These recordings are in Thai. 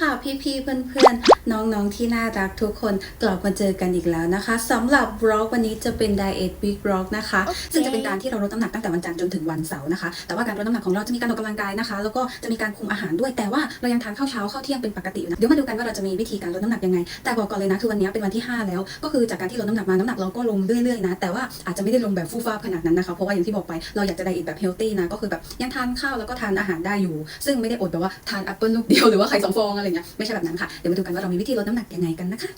ค่ะพี่ๆเพื่อนๆ น้องๆที่น่ารักทุกคนกลับมาเจอกันอีกแล้วนะคะสำหรับบล็อกวันนี้จะเป็น Diet Week Vlog นะคะซึ่งจะเป็นการที่เราลดน้ำหนักตั้งแต่วันจันทร์จนถึงวันเสาร์นะคะ แต่ว่าการลดน้ำหนักของเราจะมีการออกกำลังกายนะคะ แล้วก็จะมีการคุมอาหารด้วย แต่ว่าเรายังทานข้าวเช้าข้าวเที่ยงเป็นปกติอยู่นะเดี๋ยวมาดูกันว่าเราจะมีวิธีการลดน้ำหนักยังไง แต่บอกก่อนเลยนะคือวันนี้เป็นวันที่ 5 แล้ว ก็คือจากการที่ลดน้ำหนักมาน้ำหนักเราก็ลงเรื่อยๆนะ แต่ว่าอาจจะไม่ได้ลงแบบฟูฟ้าขนาดนั้นนะคะ เพราะว่าอย่างที่บอกไปเราอยากจะไดเอทแบบเฮลตี้นะ ก็คือแบบยังทานข้าวแล้วก็ทานอาหารได้อยู่ ซึ่งไม่ได้อดแบบว่าทานแอปเปิลลูกเดียวหรือว่าไข่สองฟองอะไรเงี้ยไม่ใช่แบบนั้นค่ะ เดี๋ยวมาดูกันว่าเรามีวิธีลดน้ำหนักยังไงกันนะคะ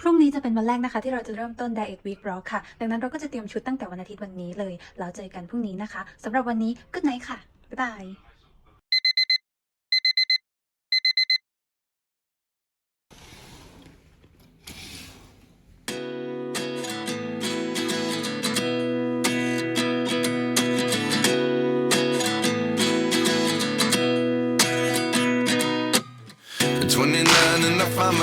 พรุ่งนี้จะเป็นวันแรกนะคะ ที่เราจะเริ่มต้น Diet Week Vlog ค่ะ ดังนั้นเราก็จะเตรียมชุดตั้งแต่วันอาทิตย์วันนี้เลย แล้วเจอกันพรุ่งนี้นะคะสำหรับวันนี้ Good night ค่ะบ๊ายบาย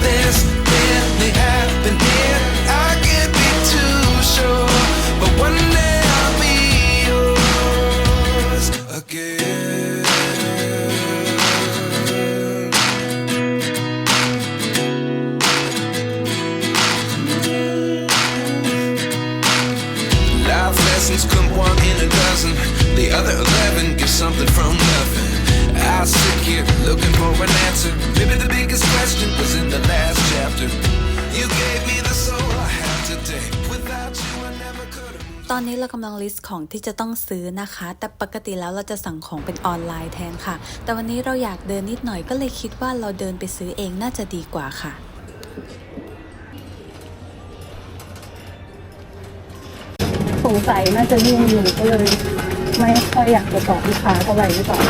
Is this อนนี้เรากำลังลิสต์ของที่จะต้องซื้อนะคะ แต่ปกติแล้วเราจะสั่งของเป็นออนไลน์แทนค่ะ แต่วันนี้เราอยากเดินนิดหน่อยก็เลยคิดว่าเราเดินไปซื้อเองน่าจะดีกว่าค่ะสงสัยน่าจะยุ่งอยู่ก็เลย ไม่ค่อยอยากจะตอบลูกค้าเท่าไหร่หรือเปล่า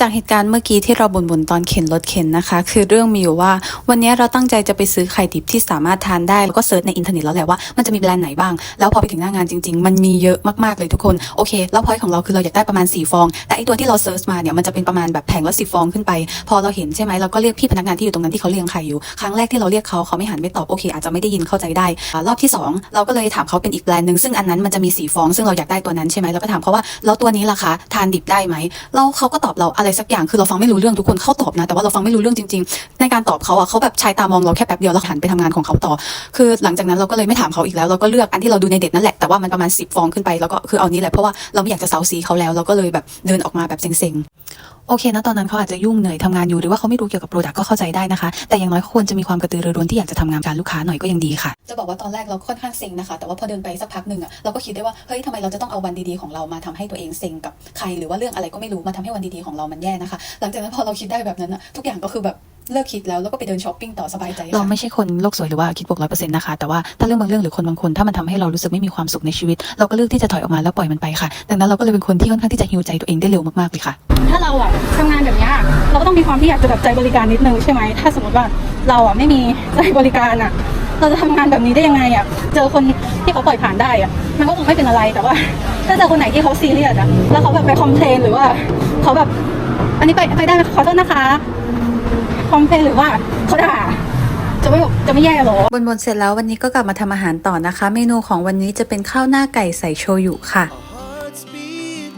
จากเหตุการณ์เมื่อกี้ที่เราบ่นๆตอนเข็นรถเข็นนะคะ คือเรื่องมีอยู่ว่า วันนี้เราตั้งใจจะไปซื้อไข่ดิบที่สามารถทานได้แล้วก็เซิร์ชในอินเทอร์เน็ตแล้วแหละว่ามันจะมีแบรนด์ไหนบ้าง แล้วพอไปถึงหน้างานจริง ๆ มันมีเยอะมากๆเลยทุกคนโอเค แล้วพอยของเราคือเราอยากได้ประมาณ4ฟอง แต่ไอตัวที่เราเซิร์ชมาเนี่ยมันจะเป็นประมาณแบบแผงละสิฟองขึ้นไป พอเราเห็นใช่ไหมเราก็เรียกพี่พนักงานที่อยู่ตรงนั้นที่เขาเลี้ยงไข่อยู่ครั้งแรกที่เราเรียกเขาเขาไม่หันไม่ตอบโอเค อาจจะไม่ได้ยินเข้าใจได้รอบที่สองเราก็เลยถามเขาเป็นอีกแบรนด์หนึ่งซึ่งอันนั้นมันจะมีสีฟองซึ่งเราอยากได้ตัวนั้นใช่ไหมเราก็ถามเขาว่าแล้วตัวนี้ล่ะคะทานดิบได้ไหมแล้วเขาก็ตอบเราอะไรสักอย่างคือเราฟังไม่รู้เรื่องทุกคนเขาตอบนะ แต่ว่าเราฟังไม่รู้เรื่องจริง ๆ ในการตอบเขาอะเขาแบบชายตามองเราแค่แป๊บเดียวแล้วหันไปทำงานของเขาต่อ คือหลังจากนั้นเราก็เลยไม่ถามเขาอีกแล้ว เราก็เลือกอันที่เราดูในเด็ดนั่นแหละแต่ว่ามันประมาณ10ฟองขึ้นไปแล้วก็คือเอานี้แหละเพราะว่าเราไม่อยากจะเซาซีเขาแล้วเราก็เลยแบบเดินออกมาแบบเซ็งๆ โอเคนะตอนนั้นเขาอาจจะยุ่งเหนื่อยทำงานอยู่หรือว่าเขาไม่รู้เกี่ยวกับโปรดักก็เข้าใจได้นะคะ แต่อย่างน้อยเขาควรจะมีความกระตือรือร้นที่อยากจะทำงานการลูกค้าหน่อยก็ยังดีค่ะ จะบอกว่าตอนแรกเราค่อนข้างเซ็งนะคะ แต่ว่าพอเดินไปสักพักหนึ่งอะเราก็คิดได้ว่าเฮ้ยทำไมเราจะต้องเอาวันดีๆของเรามาทำให้ตัวเองเซ็งกับใครหรือว่าเรื่องอะไรก็ไม่รู้มาทำให้วันดีๆของเรามันแย่นะคะ หลังจากนั้นพอเราคิดได้แบบนั้นอะทุกอย่างก็คือแบบ เลิกคิดแล้วแล้วก็ไปเดินช้อปปิ้งต่อสบายใจเราไม่ใช่คนโลกสวยหรือว่าคิดบวกร้อยเปอร์เซ็นต์นะคะแต่ว่าถ้าเรื่องบางเรื่องหรือคนบางคนถ้ามันทำให้เรารู้สึกไม่มีความสุขในชีวิต เราก็เลือกที่จะถอยออกมาแล้วปล่อยมันไปค่ะดังนั้นเราก็เลยเป็นคนที่ค่อนข้างที่จะฮิวใจตัวเองได้เร็วมากๆเลยค่ะ ถ้าเราอะทำงานแบบเนี้ยเราก็ต้องมีความที่อยากจะแบบใจบริการนิดนึงใช่ไหมถ้าสมมติว่าเราอะไม่มีใจบริการอะเราจะทำงานแบบนี้ได้ยังไงอะเจอคนที่เขาปล่อยผ่านได้อะมันก็คงไม่เป็นอะไรแต่ว่า ถ้าเจอคนไหนที่เขาซีเรียสอะแล้วเขาแบบไปคอมเพลนหรือว่าเขาแบบ อันนี้ไปไปได้ไหมขอโทษนะคะ คอมเพลนหรือว่าเขาด่าจะไม่แบบจะไม่แย่หรอบนๆเสร็จแล้ววันนี้ก็กลับมาทำอาหารต่อนะคะ เมนูของวันนี้จะเป็นข้าวหน้าไก่ใส่โชยุค่ะ Our hearts beat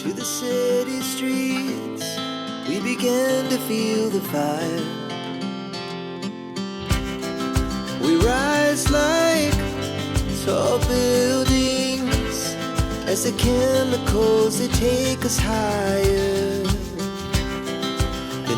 to the city streets. We began to feel the fire. We rise like tall buildings as the chemicals they take us higher.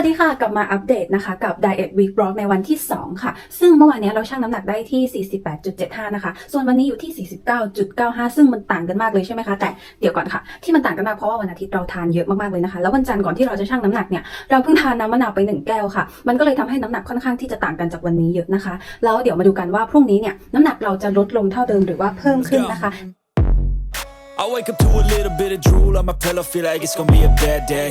วัสดีค่ะ กลับมาอัปเดตนะคะกับ Diet Week Blog ในวันที่ 2 ค่ะ ซึ่งเมื่อวานนี้เราชั่งน้ำหนักได้ที่ 48.75 นะคะ ส่วนวันนี้อยู่ที่ 49.95 ซึ่งมันต่างกันมากเลยใช่ไหมคะ แต่เดี๋ยวก่อนค่ะ ที่มันต่างกันมากเพราะว่าวันอาทิตย์เราทานเยอะมากๆเลยนะคะ แล้ววันจันทร์ก่อนที่เราจะชั่งน้ำหนักเนี่ย เราเพิ่งทานน้ำมะนาวไป 1 แก้วค่ะ มันก็เลยทำให้น้ำหนักค่อนข้างที่จะต่างกันจากวันนี้เยอะนะคะ แล้วเดี๋ยวมาดูกันว่าพรุ่งนี้เนี่ยน้ำหนักเราจะลดลงเท่าเดิมหรือว่าเพิ่มขึ้นนะคะ I wake up to a little bit of drool on my pillow, feel like it's gonna be a bad day.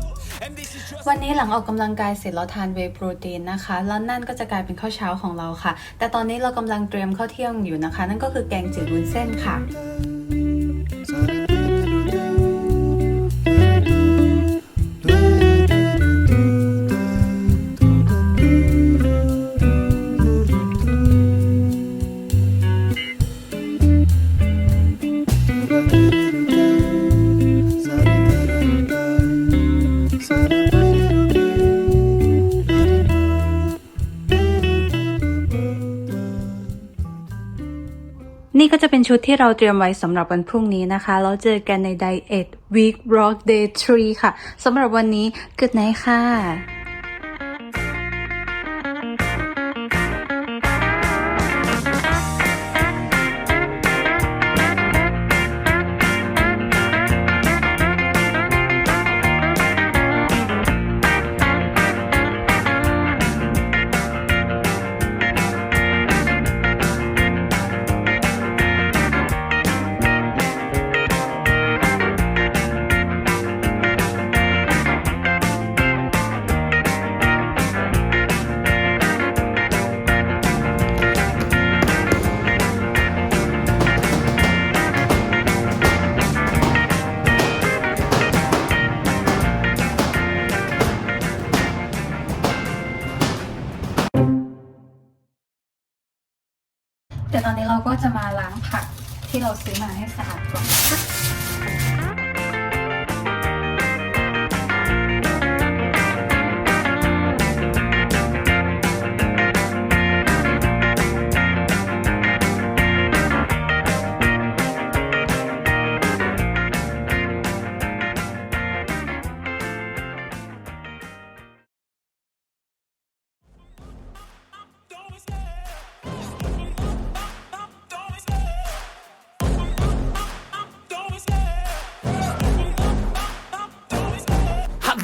วันนี้หลังออกกำลังกายเสร็จเราทานเวโปรตีนนะคะ แล้วนั่นก็จะกลายเป็นข้าวเช้าของเราค่ะ แต่ตอนนี้เรากำลังเตรียมข้าวเที่ยงอยู่นะคะ นั่นก็คือแกงจืดวุ้นเส้นค่ะ นี่ก็จะเป็นชุดที่เราเตรียมไว้สำหรับวันพรุ่งนี้นะคะ แล้วเจอกันใน Diet Week Rock Day 3 ค่ะ สำหรับวันนี้ Good night ค่ะ ที่เราซื้อมาให้สะอาดก่อนนะคะ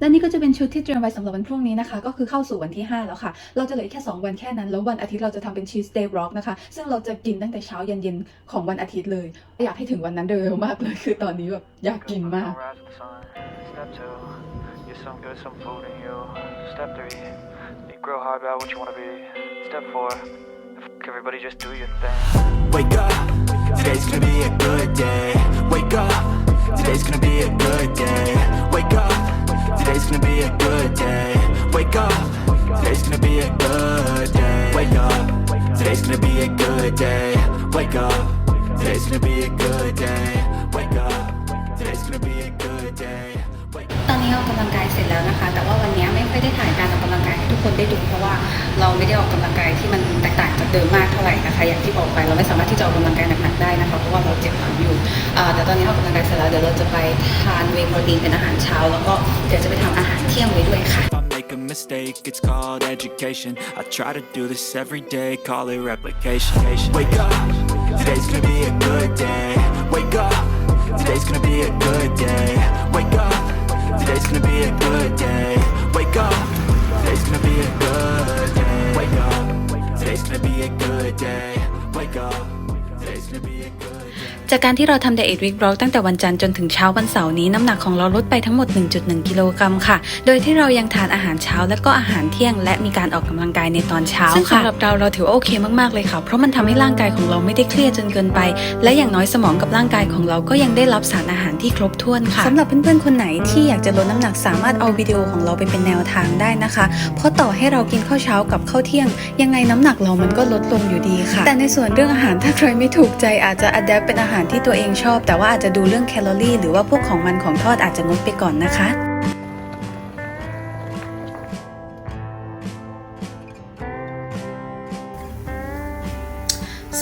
และนี่ก็จะเป็นชุดที่เตรียมไว้สำหรับวันพรุ่งนี้นะคะ ก็คือเข้าสู่วันที่ 5 แล้วค่ะ เราจะเหลือแค่ 2 วันแค่นั้น แล้ววันอาทิตย์เราจะทำเป็นชีสเตย์ร็อกนะคะ ซึ่งเราจะกินตั้งแต่เช้าเย็นๆของวันอาทิตย์เลย อยากให้ถึงวันนั้นเร็วมากเลย คือตอนนี้แบบอยากกินมาก o d day. Wake up, today's gonna be a good day. Wake up. Today's gonna be a good day. Wake up, today's gonna be a good day. Wake up, today's gonna be a good day. Wake up, today's gonna be a good day. Wake up, today's gonna be a good day. ตอนนี้ออกกำลังกายเสร็จแล้วนะคะ แต่ว่าวันนี้ไม่ค่อยได้ถ่ายการออกกำลังกายให้ทุกคนได้ดูเพราะว่าเราไม่ได้ออกกำลังกายที่มันแตกต่างจากเดิมมากเท่าไหร่นะคะอย่างที่บอกไปเราไม่สามารถที่จะออกกำลังกายหนัก อ่าแต่ตอนนี้ออกกำลังกายเสร็จแล้วเดี๋ยวเราจะไปทานเวย์โปรตีนเป็นอาหารเช้า แล้วก็เดี๋ยวจะไปทำอาหารเที่ยงไว้ด้วยค่ะ make a mistake, it's called education. I try to do this every day, call it replication. Wake up, today's gonna be a good day. Wake up, today's gonna be a good day. จากการที่เราทำ Diet Week Block ตั้งแต่วันจันทร์จนถึงเช้าวันเสาร์นี้น้ำหนักของเราลดไปทั้งหมด 1.1 กิโลกรัมค่ะ โดยที่เรายังทานอาหารเช้าและก็อาหารเที่ยง และมีการออกกำลังกายในตอนเช้าซึ่งสำหรับเราเราถือว่าโอเคมากๆเลยค่ะ เพราะมันทำให้ร่างกายของเราไม่ได้เครียดจนเกินไป และอย่างน้อยสมองกับร่างกายของเราก็ยังได้รับสารอาหารที่ครบถ้วนค่ะสำหรับเพื่อนๆคนไหนที่อยากจะลดน้ำหนักสามารถเอาวิดีโอของเราไปเป็นแนวทางได้นะคะ เพราะต่อให้เรากินข้าวเช้ากับข้าวเที่ยง ยังไงน้ำหนักเรามันก็ลดลงอยู่ดีค่ะ แต่ในส่วนเรื่องอาหารถ้าใครไม่ถูกใจอาจจะอัดแอปเป็นอาหารที่ตัวเองชอบ แต่ว่าอาจจะดูเรื่องแคลอรี่ หรือว่าพวกของมันของทอดอาจจะงดไปก่อนนะคะ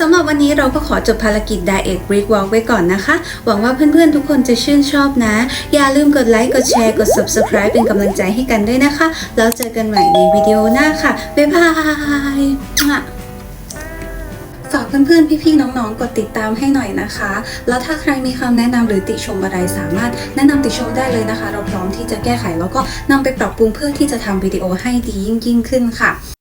สำหรับวันนี้เราก็ขอจบภารกิจ Diet Brick Walk ไว้ก่อนนะคะ หวังว่าเพื่อนๆทุกคนจะชื่นชอบนะ อย่าลืมกดไลค์ กดแชร์ กด Subscribe เป็นกำลังใจให้กันด้วยนะคะ แล้วเจอกันใหม่ในวิดีโอหน้าค่ะ บ๊ายบาย ฝากเพื่อนๆ พี่ๆ น้องๆ กดติดตามให้หน่อยนะคะ แล้วถ้าใครมีคำแนะนำหรือติชมอะไรสามารถแนะนำติชมได้เลยนะคะ เราพร้อมที่จะแก้ไขแล้วก็นำไปปรับปรุงเพื่อที่จะทำวิดีโอให้ดียิ่งๆขึ้นค่ะ